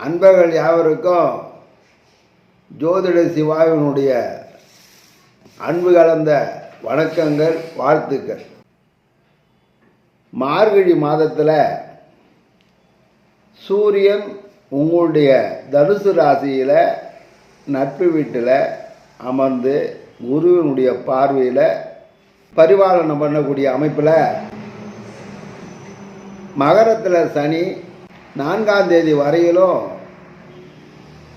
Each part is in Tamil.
அன்பர்கள் யாவருக்கும் ஜோதிட சிவாவினுடைய அன்பு கலந்த வணக்கங்கள் வாழ்த்துக்கள். மார்கழி மாதத்தில் சூரியன் உங்களுடைய தனுசு ராசியில் நட்பு வீட்டில் அமர்ந்து குருவினுடைய பார்வையில் பரிபாலனம் பண்ணக்கூடிய அமைப்பில் மகரத்தில் சனி நான்காம் தேதி வரையிலும்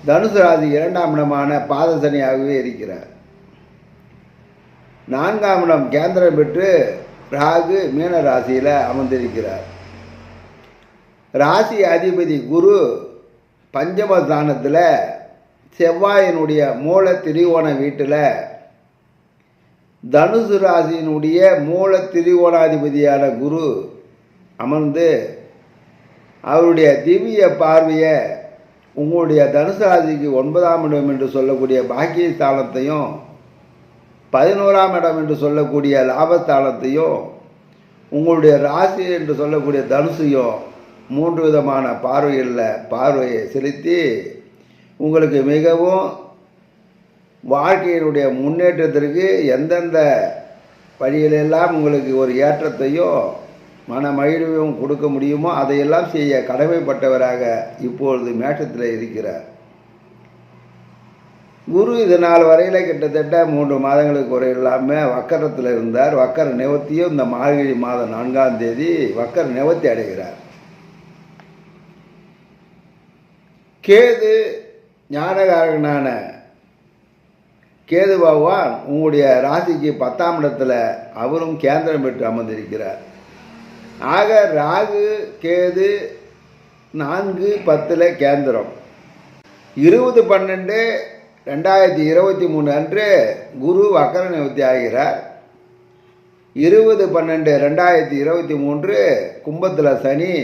தனுசு ராசி இரண்டாம் இடமான பாத சனியாகவே இருக்கிறார். நான்காம் இடம் கேந்திரம் பெற்று ராகு மீன ராசியில் அமர்ந்திருக்கிறார். ராசி அதிபதி குரு பஞ்சம ஸ்தானத்தில் செவ்வாயினுடைய மூல திரிகோண வீட்டில் தனுசு ராசியினுடைய மூல திரிகோணாதிபதியான குரு அமர்ந்து அவருடைய திவ்ய பார்வையை உங்களுடைய தனுசு ராசிக்கு ஒன்பதாம் இடம் என்று சொல்லக்கூடிய பாக்கிய ஸ்தானத்தையும் பதினோராம் இடம் என்று சொல்லக்கூடிய லாபஸ்தானத்தையும் உங்களுடைய ராசி என்று சொல்லக்கூடிய தனுசையும் மூன்று விதமான பார்வைகளில் பார்வையை செலுத்தி உங்களுக்கு மிகவும் வாழ்க்கையினுடைய முன்னேற்றத்திற்கு எந்தெந்த வழியிலெல்லாம் உங்களுக்கு ஒரு ஏற்றத்தையும் மன மகிழ்வையும் கொடுக்க முடியுமோ அதையெல்லாம் செய்ய கடமைப்பட்டவராக இப்பொழுது மேஷத்தில் இருக்கிறார். குரு இது நாள் வரையில் கிட்டத்தட்ட மூன்று மாதங்களுக்கு ஒரு இல்லாமல் வக்கரத்தில் இருந்தார். வக்கர நிவர்த்தியும் இந்த மார்கழி மாதம் நான்காம் தேதி வக்கர நிவர்த்தி அடைகிறார். கேது ஞானகாரகனான கேது பகவான் உங்களுடைய ராசிக்கு பத்தாம் இடத்துல அவரும் கேந்திரம் பெற்று அமர்ந்திருக்கிறார். ஆக ராகு கேது நான்கு பத்தில் கேந்திரம். இருபது பன்னெண்டு ரெண்டாயிரத்தி இருபத்தி மூணு அன்று குரு வக்கர நிவர்த்தி ஆகிறார். இருபது பன்னெண்டு ரெண்டாயிரத்தி இருபத்தி மூன்று கும்பத்தில் சனி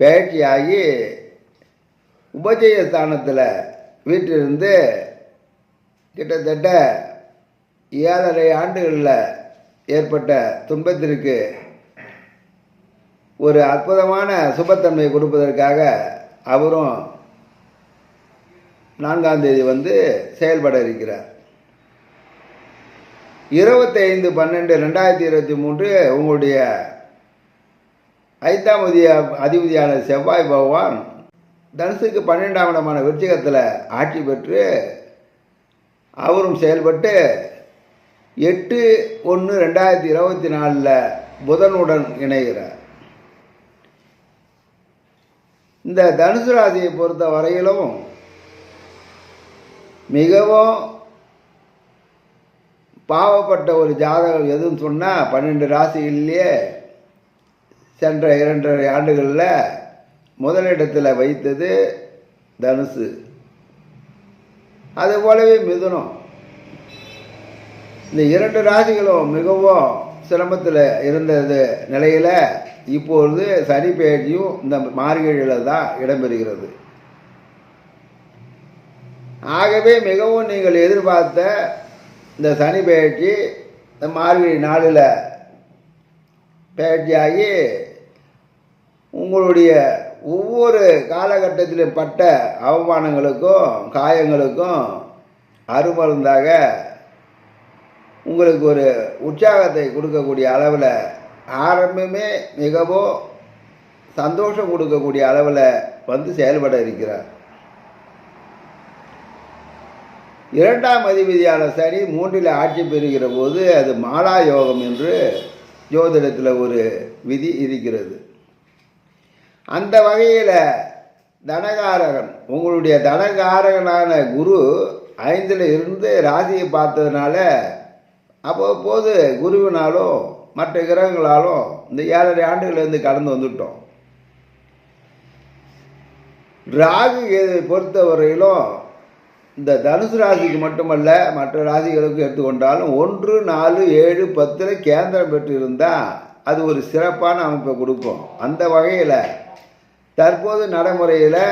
பேட்டியாகி உபஜய ஸ்தானத்தில் வீட்டிலிருந்து கிட்டத்தட்ட ஏழரை ஆண்டுகளில் ஏற்பட்ட துன்பத்திற்கு ஒரு அற்புதமான சுபத்தன்மை கொடுப்பதற்காக அவரும் நான்காம் தேதி வந்து செயல்பட இருக்கிறார். இருபத்தைந்து பன்னெண்டு ரெண்டாயிரத்தி இருபத்தி மூன்று உங்களுடைய ஐந்தாம் அதிபதியான செவ்வாய் பகவான் தனுசுக்கு பன்னெண்டாம் இடமான விருச்சிகத்தில் ஆட்சி பெற்று அவரும் செயல்பட்டு எட்டு ஒன்று ரெண்டாயிரத்தி இருபத்தி நாலில் புதனுடன் இணைகிறார். இந்த தனுசு ராசியை பொறுத்த வரையிலும் மிகவும் பாவப்பட்ட ஒரு ஜாதகம் எதுன்னு சொன்னால் பன்னெண்டு ராசிகள்லேயே சென்ற இரண்டரை ஆண்டுகளில் முதலிடத்தில் வைத்தது தனுசு. அது போலவே மிதுனம். இந்த இரண்டு ராசிகளும் மிகவும் சிரமத்தில் இருந்தது நிலையில் இப்பொழுது சனி பெயர்ச்சியும் இந்த மார்கழியில் தான் இடம்பெறுகிறது. ஆகவே மிகவும் நீங்கள் எதிர்பார்த்த இந்த சனி பெயர்ச்சி இந்த மார்கழி நாளில் பெயர்ச்சியாகி உங்களுடைய ஒவ்வொரு காலகட்டத்திலும் பட்ட அவமானங்களுக்கும் காயங்களுக்கும் அருமருந்தாக உங்களுக்கு ஒரு உற்சாகத்தை கொடுக்கக்கூடிய அளவில் ஆரம்பமே மிகவும் சந்தோஷம் கொடுக்கக்கூடிய அளவில் வந்து செயல்பட இருக்கிறார். இரண்டாம் அதிபதியான சனி மூன்றில் ஆட்சி பெறுகிற போது அது மாலா யோகம் என்று ஜோதிடத்தில் ஒரு விதி இருக்கிறது. அந்த வகையில் தனகாரகன் உங்களுடைய தனகாரகனான குரு ஐந்தில் இருந்து ராசியை பார்த்ததுனால அவ்வப்போது குருவினாலும் மற்ற கிரகங்களாலும் இந்த ஏழரை ஆண்டுகள்லேருந்து கடந்து வந்துட்டோம். ராகு பொறுத்த பொறுத்தவரையிலும் இந்த தனுசு ராசிக்கு மட்டுமல்ல மற்ற ராசிகளுக்கு எடுத்துக்கொண்டாலும் ஒன்று நாலு ஏழு பத்தில் கேந்திரம் பெற்று இருந்தால் அது ஒரு சிறப்பான அமைப்பை கொடுக்கும். அந்த வகையில் தற்போது நடைமுறையில்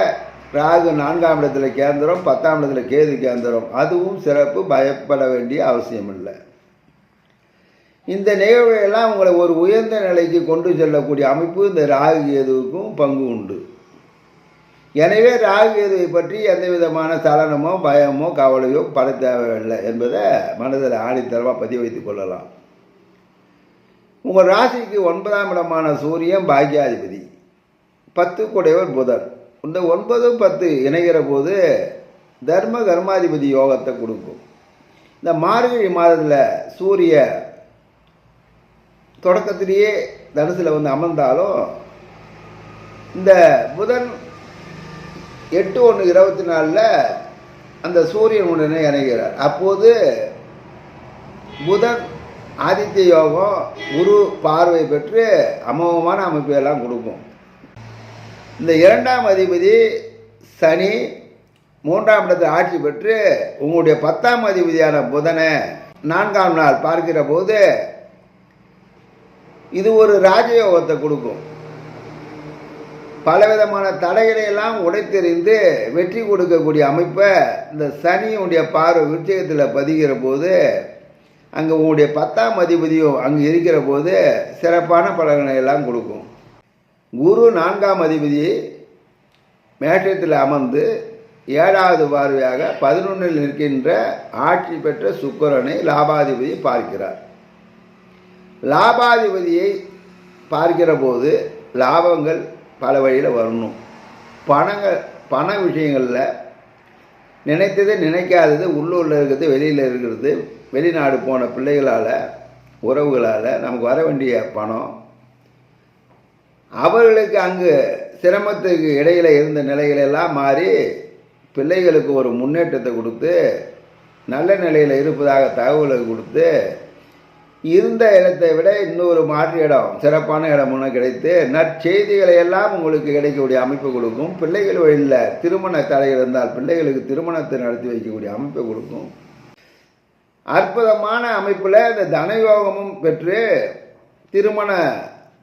ராகு நான்காம் இடத்துல கேந்திரம் பத்தாம் இடத்துல கேது கேந்திரம். அதுவும் சிறப்பு பயப்பட வேண்டிய அவசியம் இல்லை இந்த நிகழ்வையெல்லாம் உங்களை ஒரு உயர்ந்த நிலைக்கு கொண்டு செல்லக்கூடிய அமைப்பு இந்த ராகு கேதுவுக்கும் பங்கு உண்டு. எனவே ராகு கேதுவை பற்றி எந்த விதமான சலனமோ பயமோ கவலையோ பட தேவையில்லை என்பதை மனதில் ஆணித்தரமாக பதிவு வைத்துக் கொள்ளலாம். உங்கள் ராசிக்கு ஒன்பதாம் இடமான சூரியன் பாக்கியாதிபதி. பத்து கூடையவர் புதன். இந்த ஒன்பது பத்து இணைகிற போது தர்ம கர்மாதிபதி யோகத்தை கொடுக்கும். இந்த மார்கழி மாதத்தில் சூரிய தொடக்கத்திலேயே தனுசில் வந்து அமர்ந்தாலும் இந்த புதன் எட்டு ஒன்று இருபத்தி நாலில் அந்த சூரியன் உடனே இணைகிறார். அப்போது புதன் ஆதித்ய யோகம் குரு பார்வை பெற்று அமோகமான அமைப்பையெல்லாம் கொடுக்கும். இந்த இரண்டாம் அதிபதி சனி மூன்றாம் இடத்தில் ஆட்சி பெற்று உங்களுடைய பத்தாம் அதிபதியான புதனை நான்காம் நாள் பார்க்கிற போது இது ஒரு ராஜயோகத்தை கொடுக்கும். பலவிதமான தடைகளை எல்லாம் உடைத்தெறிந்து வெற்றி கொடுக்கக்கூடிய அமைப்பை இந்த சனியுடைய பார்வை விருச்சகத்தில் பதிகிற போது அங்கே உங்களுடைய பத்தாம் அதிபதியும் அங்கே இருக்கிற போது சிறப்பான பலன்களை எல்லாம் கொடுக்கும். குரு நான்காம் அதிபதி மேட்டத்தில் அமர்ந்து ஏழாவது பார்வையாக பதினொன்றில் நிற்கின்ற ஆட்சி பெற்ற சுக்கரனை லாபாதிபதி பார்க்கிறார். லாபாதிபதியை பார்க்கிற போது லாபங்கள் பல வழியில் வரணும். பணங்கள் பண விஷயங்களில் நினைத்தது நினைக்காதது உள்ளூரில் இருக்கிறது வெளியில் இருக்கிறது வெளிநாடு போன பிள்ளைகளால் உறவுகளால் நமக்கு வர வேண்டிய பணம். அவர்களுக்கு அங்கு சிரமத்துக்கு இடையில் இருந்த நிலைகளெல்லாம் மாறி பிள்ளைகளுக்கு ஒரு முன்னேற்றத்தை கொடுத்து நல்ல நிலையில் இருப்பதாக தகவலை கொடுத்து இருந்த இடத்தை விட இன்னொரு மாற்று இடம் சிறப்பான இடம் ஒன்று கிடைத்து நற்செய்திகளை எல்லாம் உங்களுக்கு கிடைக்கக்கூடிய அமைப்பு கொடுக்கும். பிள்ளைகள் வழியில் திருமண தடை இருந்தால் பிள்ளைகளுக்கு திருமணத்தை நடத்தி வைக்கக்கூடிய அமைப்பை கொடுக்கும். அற்புதமான அமைப்பில் இந்த தனயோகமும் பெற்று திருமண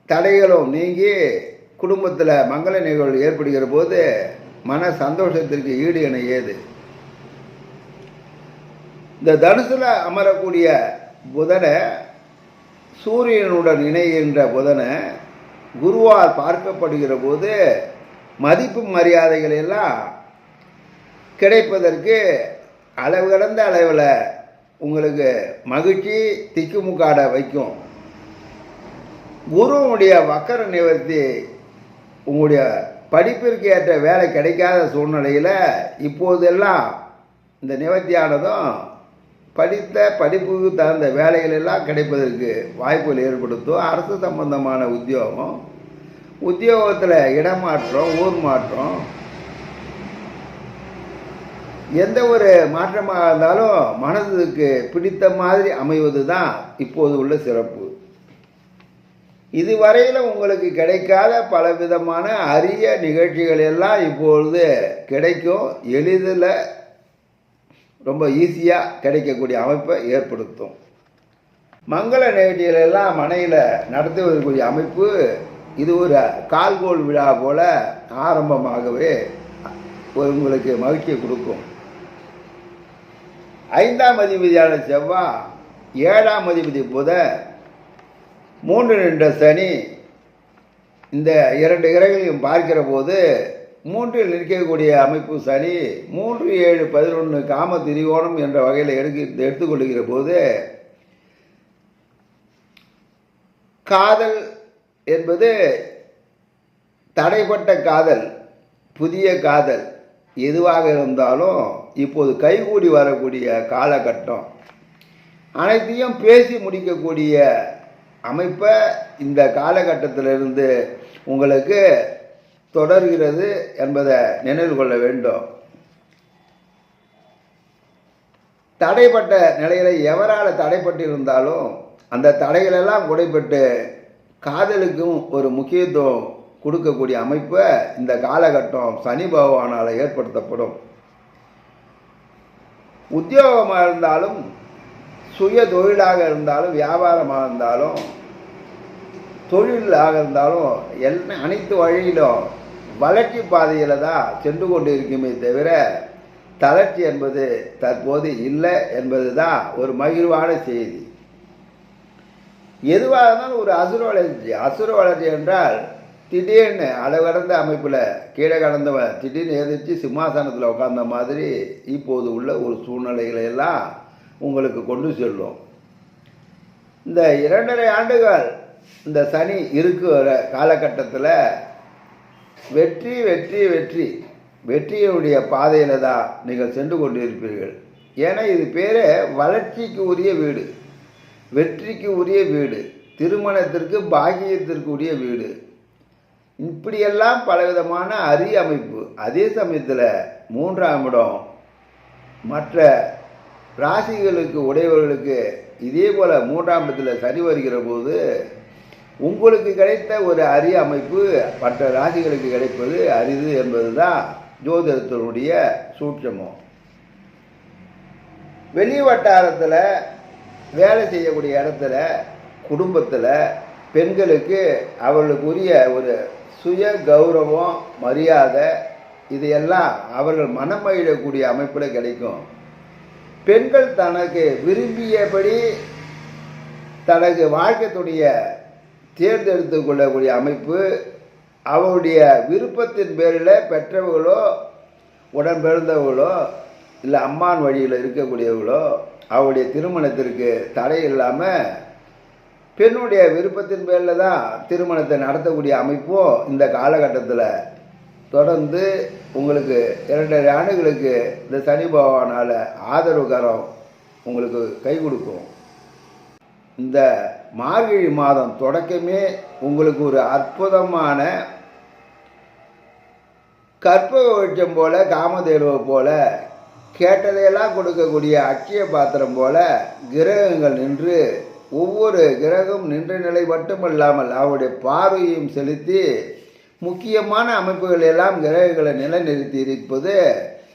தடைகளும் நீங்கி குடும்பத்தில் மங்கள நிகழ்வு ஏற்படுகிற போது மன சந்தோஷத்திற்கு ஈடு என ஏது. இந்த தனுசில் அமரக்கூடிய புதனை சூரியனுடன் இணைகின்ற புதனை குருவால் பார்க்கப்படுகிற போது மதிப்பு மரியாதைகள் எல்லாம் கிடைப்பதற்கு அளவு கடந்த அளவில் உங்களுக்கு மகிழ்ச்சி திக்குமுக்காட வைக்கும். குருவனுடைய வக்கர நிவர்த்தி உங்களுடைய படிப்பிற்கு ஏற்ற வேலை கிடைக்காத சூழ்நிலையில் இப்போதெல்லாம் இந்த நிவர்த்தியானதும் படித்த படிப்புக்கு தகுந்த வேலைகள் எல்லாம் கிடைப்பதற்கு வாய்ப்புகள் ஏற்படுத்தும் அரசு சம்பந்தமான உத்தியோகம் உத்தியோகத்தில் இடமாற்றம் ஊர் மாற்றம் எந்த ஒரு மாற்றமாக இருந்தாலும் மனதுக்கு பிடித்த மாதிரி அமைவது தான் இப்போது உள்ள சிறப்பு. இதுவரையில் உங்களுக்கு கிடைக்காத பலவிதமான அரிய நிகழ்ச்சிகள் எல்லாம் இப்பொழுது கிடைக்கும். எளிதில் ரொம்ப ஈஸியாக கிடைக்கக்கூடிய அமைப்பை ஏற்படுத்தும். மங்கள நிகழ்ச்சிகளெல்லாம் எல்லாம் மனையில் நடத்துவதற்குரிய அமைப்பு இது ஒரு கால்கோல் விழா போல் ஆரம்பமாகவே ஒரு உங்களுக்கு மகிழ்ச்சியை கொடுக்கும். ஐந்தாம் அதிபதியான செவ்வாய் ஏழாம் அதிபதி புத மூன்று நின்ற சனி இந்த இரண்டு கிரகங்களையும் பார்க்கிற போது மூன்றில் நிற்கக்கூடிய அமைப்பு சனி மூன்று ஏழு பதினொன்று காம திரிகோணம் என்ற வகையில் எடுக்க எடுத்துக்கொள்கிற போது காதல் என்பது தடைப்பட்ட காதல் புதிய காதல் எதுவாக இருந்தாலும் இப்போது கைகூடி வரக்கூடிய காலகட்டம். அனைத்தையும் பேசி முடிக்கக்கூடிய அமைப்பை இந்த காலகட்டத்திலிருந்து உங்களுக்கு தொடர்கிறது என்பதை நினைவு கொள்ள வேண்டும். தடைப்பட்ட நிலையில எவரால் தடைப்பட்டு இருந்தாலும் அந்த தடைகளெல்லாம் குடைப்பட்டு காதலுக்கும் ஒரு முக்கியத்துவம் கொடுக்கக்கூடிய அமைப்பை இந்த காலகட்டம் சனி பகவானால் ஏற்படுத்தப்படும். உத்தியோகமாக இருந்தாலும் சுய தொழிலாக இருந்தாலும் வியாபாரமாக இருந்தாலும் தொழிலாக இருந்தாலும் எல்லா அனைத்து வழியிலும் வளர்ச்சி பாதையில் தான் சென்று கொண்டு இருக்குமே தவிர தளர்ச்சி என்பது தற்போது இல்லை என்பது தான் ஒரு மகிழ்வான செய்தி. எதுவாக இருந்தாலும் ஒரு அசுர வளர்ச்சி. அசுர வளர்ச்சி என்றால் திடீர்னு அளவிறந்த அமைப்பில் கீழே கடந்தவன் திடீர்னு எதிர்த்து சிம்மாசனத்தில் உட்கார்ந்த மாதிரி இப்போது உள்ள ஒரு சூழ்நிலைகளை எல்லாம் உங்களுக்கு கொண்டு செல்லும். இந்த இரண்டரை ஆண்டுகள் இந்த சனி இருக்கிற காலகட்டத்தில் வெற்றி வெற்றி வெற்றி. வெற்றியினுடைய பாதையில் தான் நீங்கள் சென்று கொண்டிருப்பீர்கள். ஏன்னா இது பேரே வளர்ச்சிக்கு உரிய வீடு. வெற்றிக்கு உரிய வீடு. திருமணத்திற்கு பாக்கியத்திற்கு உரிய வீடு. இப்படியெல்லாம் பலவிதமான அரிய அமைப்பு. அதே சமயத்தில் மூன்றாம் இடம். மற்ற ராசிகளுக்கு உடையவர்களுக்கு இதே போல் மூன்றாம் இடத்தில் சரி வருகிற போது உங்களுக்கு கிடைத்த ஒரு அரிய அமைப்பு மற்ற ராசிகளுக்கு கிடைப்பது அரிது என்பது தான் ஜோதிடத்தினுடைய சூட்சமம். வெளி வட்டாரத்தில் வேலை செய்யக்கூடிய இடத்துல குடும்பத்தில் பெண்களுக்கு அவர்களுக்கு உரிய ஒரு சுய கௌரவம் மரியாதை இதையெல்லாம் அவர்கள் மனமகிழக்கூடிய அமைப்பில் கிடைக்கும். பெண்கள் தனக்கு விரும்பியபடி தனக்கு வாழ்க்கை தேர்ந்தெடுத்து கொள்ளக்கூடிய அமைப்பு அவருடைய விருப்பத்தின் பேரில் பெற்றவர்களோ உடன் பிறந்தவர்களோ இல்லை அம்மான் வழியில் இருக்கக்கூடியவர்களோ அவருடைய திருமணத்திற்கு தடை இல்லாமல் பெண்ணுடைய விருப்பத்தின் பேரில் தான் திருமணத்தை நடத்தக்கூடிய அமைப்பும் இந்த காலகட்டத்தில் தொடர்ந்து உங்களுக்கு இரண்டரை ஆண்டுகளுக்கு இந்த சனி பகவானால் ஆதரவுகரம் உங்களுக்கு கை கொடுக்கும். இந்த மார்கழி மாதம் தொடக்கமே உங்களுக்கு ஒரு அற்புதமான கற்பக வெளிச்சம் போல காமதேனுவை போல கேட்டதையெல்லாம் கொடுக்கக்கூடிய அட்சய பாத்திரம் போல கிரகங்கள் நின்று ஒவ்வொரு கிரகம் நின்ற நிலை மட்டுமல்லாமல் அவருடைய பார்வையும் செலுத்தி முக்கியமான அமைப்புகள் எல்லாம் கிரகங்களை நிலைநிறுத்தி இருப்பது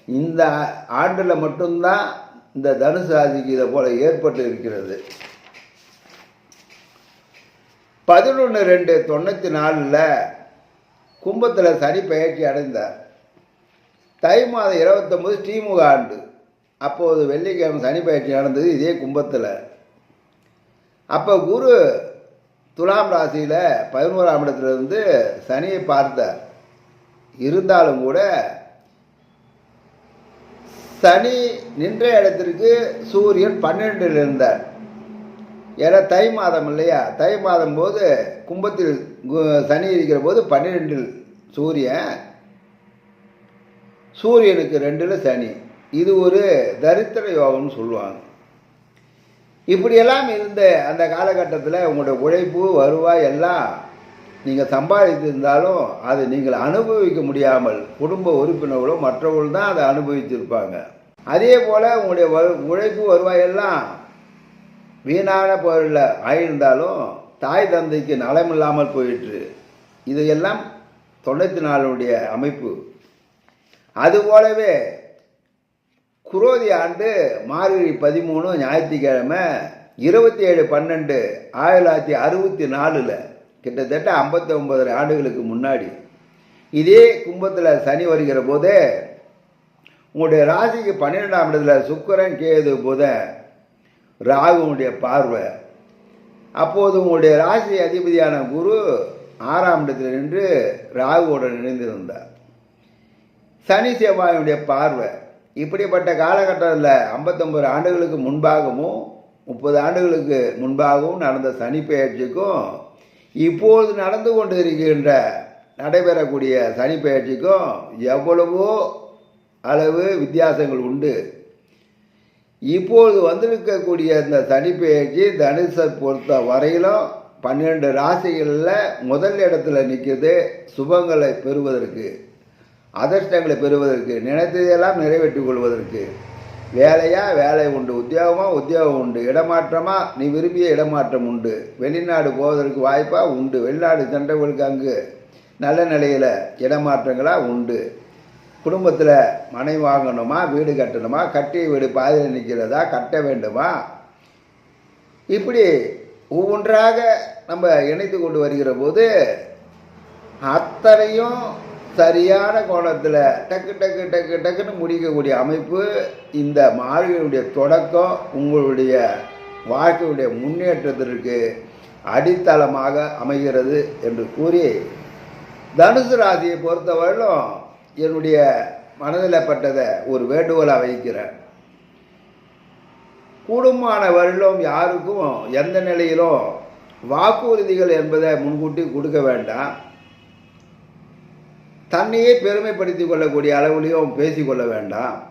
இந்த ஆண்டில் மட்டும்தான் இந்த தனுசு ராசிக்கு இதை போல ஏற்பட்டு இருக்கிறது. பதினொன்று ரெண்டு தொண்ணூற்றி நாலில் கும்பத்தில் சனி பயிற்சி அடைந்தார். தை மாதம் இருபத்தொம்போது ஸ்ரீமுக ஆண்டு. அப்போது வெள்ளிக்கிழமை சனி பயிற்சி நடந்தது இதே கும்பத்தில். அப்போ குரு துலாம் ராசியில் பதினோராம் இடத்துலேருந்து சனியை பார்த்தார். இருந்தாலும் கூட சனி நின்ற இடத்திற்கு சூரியன் பன்னெண்டில் இருந்தார். ஏன்னா தை மாதம் இல்லையா? தை மாதம் போது கும்பத்தில் கு- சனி இருக்கிற போது பன்னிரெண்டில் சூரியன். சூரியனுக்கு ரெண்டில் சனி. இது ஒரு தரித்திர யோகம்னு சொல்லுவாங்க. இப்படியெல்லாம் இருந்த அந்த காலகட்டத்தில் உங்களோட உழைப்பு வருவாய் எல்லாம் நீங்கள் சம்பாதித்திருந்தாலும் அதை நீங்கள் அனுபவிக்க முடியாமல் குடும்ப உறுப்பினர்களும் மற்றவர்கள் தான் அதை அனுபவித்திருப்பாங்க அதே போல் உங்களுடைய உழைப்பு வருவாயெல்லாம் வீணான பொருளில் ஆயிருந்தாலும் தாய் தந்தைக்கு நலமில்லாமல் போயிற்று. இதையெல்லாம் தொண்ணூற்றி நாலுடைய அமைப்பு. அதுபோலவே குரோதி ஆண்டு மார்கழி பதிமூணு ஞாயிற்றுக்கிழமை இருபத்தி ஏழு பன்னெண்டு ஆயிரத்தி தொள்ளாயிரத்தி அறுபத்தி நாலில் கிட்டத்தட்ட ஐம்பத்தி ஒன்பது ஆண்டுகளுக்கு முன்னாடி. இதே கும்பத்தில் சனி வருகிற போதே உங்களுடைய ராசிக்கு பன்னிரெண்டாம் இடத்துல சுக்கரன் கேது புதன் ராகுனுடைய பார்வை. அப்போது உங்களுடைய ராசி அதிபதியான குரு ஆறாம் இடத்தில் நின்று ராகுவுடன் இணைந்திருந்தார். சனி செவ்வாயுடைய பார்வை. இப்படிப்பட்ட காலகட்டத்தில் ஐம்பத்தொம்பது ஆண்டுகளுக்கு முன்பாகவும் முப்பது ஆண்டுகளுக்கு முன்பாகவும் நடந்த சனி பெயர்ச்சிக்கும் இப்போது நடந்து கொண்டு இருக்கின்ற நடைபெறக்கூடிய சனி பெயர்ச்சிக்கும் எவ்வளவோ அளவு வித்தியாசங்கள் உண்டு. இப்பொழுது வந்திருக்கக்கூடிய இந்த சனிப்பெயர்ச்சி தனுசை பொறுத்த வரையிலும் பன்னிரெண்டு ராசிகளில் முதல் இடத்துல நிற்கிது சுபங்களை பெறுவதற்கு அதிர்ஷ்டங்களை பெறுவதற்கு நினைத்ததெல்லாம் நிறைவேற்றிக் கொள்வதற்கு. வேலையா? வேலை உண்டு. உத்தியோகமா? உத்தியோகம் உண்டு. இடமாற்றமா? நீ விரும்பிய இடமாற்றம் உண்டு. வெளிநாடு போவதற்கு வாய்ப்பாக உண்டு. வெளிநாடு சென்றவர்களுக்கு அங்கு நல்ல நிலையில் இடமாற்றங்களாக உண்டு. குடும்பத்தில் மனை வாங்கணுமா வீடு கட்டணுமா கட்டிய வீடு பாதையில் நிற்கிறதா கட்ட வேண்டுமா? இப்படி ஒவ்வொன்றாக நம்ம இணைத்து கொண்டு வருகிற போது அத்தனையும் சரியான கோணத்தில் டக்கு டக்கு டக்கு டக்குன்னு முடிக்கக்கூடிய அமைப்பு இந்த மார்கழியுடைய தொடக்கம் உங்களுடைய வாழ்க்கையுடைய முன்னேற்றத்திற்கு அடித்தளமாக அமைகிறது என்று கூறி தனுசு ராசியை பொறுத்தவரையிலும் என்னுடைய மனதில் பட்டதை ஒரு வேண்டுகோளாக வைக்கிறேன். கூடுமான வரையிலும் யாருக்கும் எந்த நிலையிலும் வாக்குறுதிகள் என்பதை முன்கூட்டி கொடுக்க வேண்டாம். தன்னையே பெருமைப்படுத்திக் கொள்ளக்கூடிய அளவிலையும் பேசிக்கொள்ள வேண்டாம்.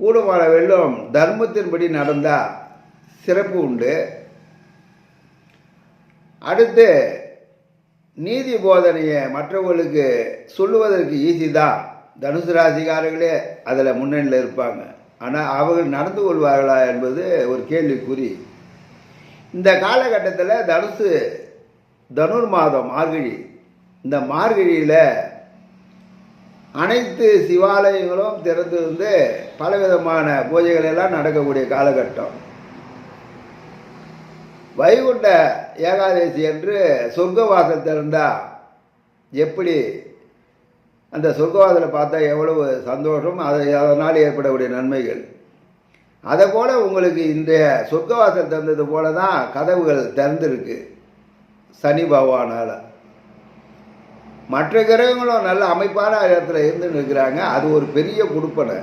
கூடுமான வெள்ளம் தர்மத்தின்படி நடந்தால் சிறப்பு உண்டு. அடுத்து நீதி போதனையை மற்றவர்களுக்கு சொல்லுவதற்கு ஈஸி தான். தனுசு ராசிக்காரர்களே அதில் முன்னணியில் இருப்பாங்க. ஆனால் அவர்கள் நடந்து கொள்வார்களா என்பது ஒரு கேள்விக்குறி. இந்த காலகட்டத்தில் தனுசு தனுர் மாதம் மார்கழி இந்த மார்கழியில் அனைத்து சிவாலயங்களும் திறந்து வந்து பலவிதமான பூஜைகள் எல்லாம் நடக்கக்கூடிய காலகட்டம். வைகுண்ட ஏகாதசி என்று சொர்க்கவாசல் திறந்தா எப்படி? அந்த சொர்க்கவாசலை பார்த்தா எவ்வளவு சந்தோஷம் அதை அதனால் ஏற்படக்கூடிய நன்மைகள். அதை போல் உங்களுக்கு இந்த சொர்க்கவாசல் திறந்தது போல தான் கதவுகள் திறந்துருக்கு சனி பகவானால். மற்ற கிரகங்களும் நல்ல அமைப்பான இடத்துல இருந்து நிற்கிறாங்க அது ஒரு பெரிய கொடுப்பனை.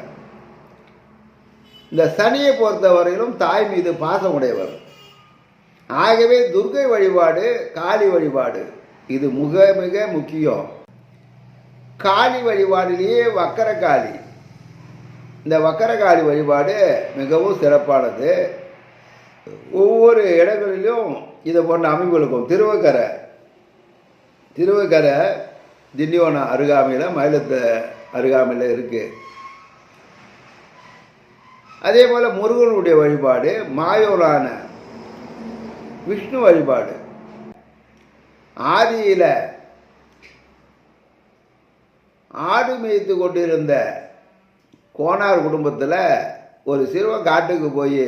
இந்த சனியை பொறுத்த வரையிலும் தாய் மீது பாசம் உடையவர் ஆகவே துர்கை வழிபாடு காளி வழிபாடு. இது மிக மிக முக்கியம். காளி வழிபாடிலேயே வக்கர காளி. இந்த வக்கரகாளி வழிபாடு மிகவும் சிறப்பானது. ஒவ்வொரு இடங்களிலும் இதை போன்ற அமைப்பு இருக்கும். திருவக்கரை. திருவக்கரை திண்டிவனம் அருகாமையில் மயிலத்து அருகாமையில் இருக்குது அதே போல் முருகனுடைய வழிபாடு மாயோரான விஷ்ணு வழிபாடு. ஆதியில் ஆடு மேய்த்து கொண்டிருந்த கோனார் குடும்பத்தில் ஒரு சிறுவன் காட்டுக்கு போய்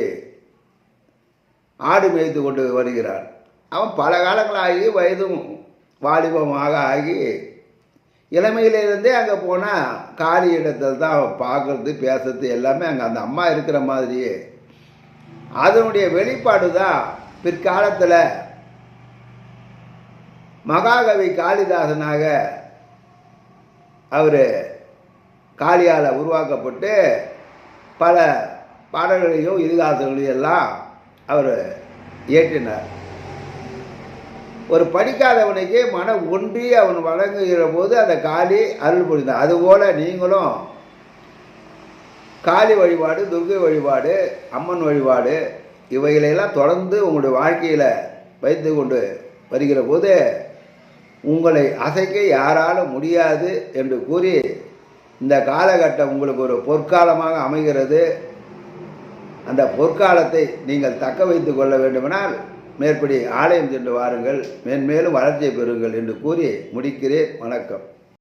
ஆடு மேய்த்து கொண்டு வருகிறான். அவன் பல காலங்களாகி வயதும் வாலிபமாக ஆகி இளமையிலிருந்தே அங்கே போனால் காலி இடத்தில் தான் அவன் பார்க்கறது பேசுறது எல்லாமே அங்கே அந்த அம்மா இருக்கிற மாதிரியே. அதனுடைய வெளிப்பாடு தான் பிற்காலத்தில் மகாகவி காளிதாசனாக அவர் காளியால் உருவாக்கப்பட்டு பல பாடல்களையும் இதிகாசங்களையும் எல்லாம் அவர் இயற்றினார். ஒரு படிக்காதவனுக்கு மன ஒன்றி அவன் வழங்குகிற போது அந்த காளி அருள் புரிந்தார். அதுபோல் நீங்களும் காளி வழிபாடு துர்கை வழிபாடு அம்மன் வழிபாடு இவைகளையெல்லாம் தொடர்ந்து உங்களுடைய வாழ்க்கையில் வைத்து கொண்டு வருகிற போது உங்களை அசைக்க யாராலும் முடியாது என்று கூறி இந்த காலகட்டம் உங்களுக்கு ஒரு பொற்காலமாக அமைகிறது. அந்த பொற்காலத்தை நீங்கள் தக்க வைத்து கொள்ள வேண்டுமெனால் மேற்படி ஆலயம் சென்று வாருங்கள். மேன்மேலும் வளர்ச்சியை பெறுங்கள் என்று கூறி முடிக்கிறேன். வணக்கம்.